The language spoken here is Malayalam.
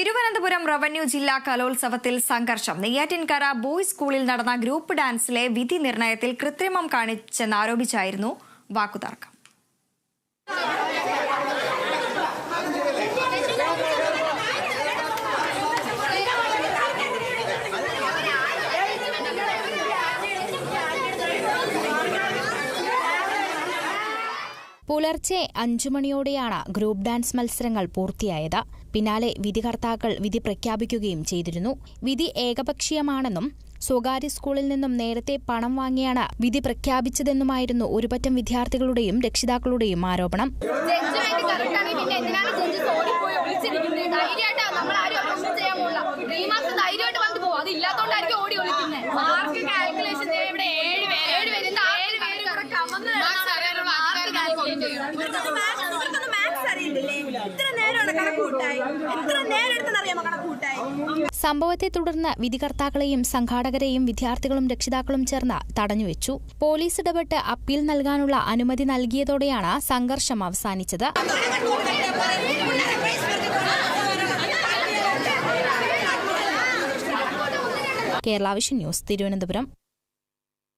തിരുവനന്തപുരം റവന്യൂ ജില്ലാ കലോത്സവത്തിൽ സംഘർഷം. നെയ്യാറ്റിൻകര ബോയ്സ് സ്കൂളിൽ നടന്ന ഗ്രൂപ്പ് ഡാൻസിലെ വിധി നിർണയത്തിൽ കൃത്രിമം കാണിച്ചെന്നാരോപിച്ചായിരുന്നു വാക്കുതർക്കം. പുലർച്ചെ അഞ്ചു മണിയോടെയാണ് ഗ്രൂപ്പ് ഡാൻസ് മത്സരങ്ങൾ പൂർത്തിയായത്. പിന്നാലെ വിധികർത്താക്കൾ വിധി പ്രഖ്യാപിക്കുകയും ചെയ്തിരുന്നു. വിധി ഏകപക്ഷീയമാണെന്നും സ്വകാര്യ സ്കൂളിൽ നിന്നും നേരത്തെ പണം വാങ്ങിയാണ് വിധി പ്രഖ്യാപിച്ചതെന്നുമായിരുന്നു ഒരുപറ്റം വിദ്യാർത്ഥികളുടെയും രക്ഷിതാക്കളുടെയും ആരോപണം. സംഭവത്തെ തുടർന്ന് വിധികർത്താക്കളെയും സംഘാടകരെയും വിദ്യാർത്ഥികളും രക്ഷിതാക്കളും ചേർന്ന് തടഞ്ഞുവെച്ചു പോലീസ് ഇടപെട്ട് അപ്പീൽ നൽകാനുള്ള അനുമതി നൽകിയതോടെയാണ് സംഘർഷം അവസാനിച്ചത്. കേരള ന്യൂസ് തിരുവനന്തപുരം.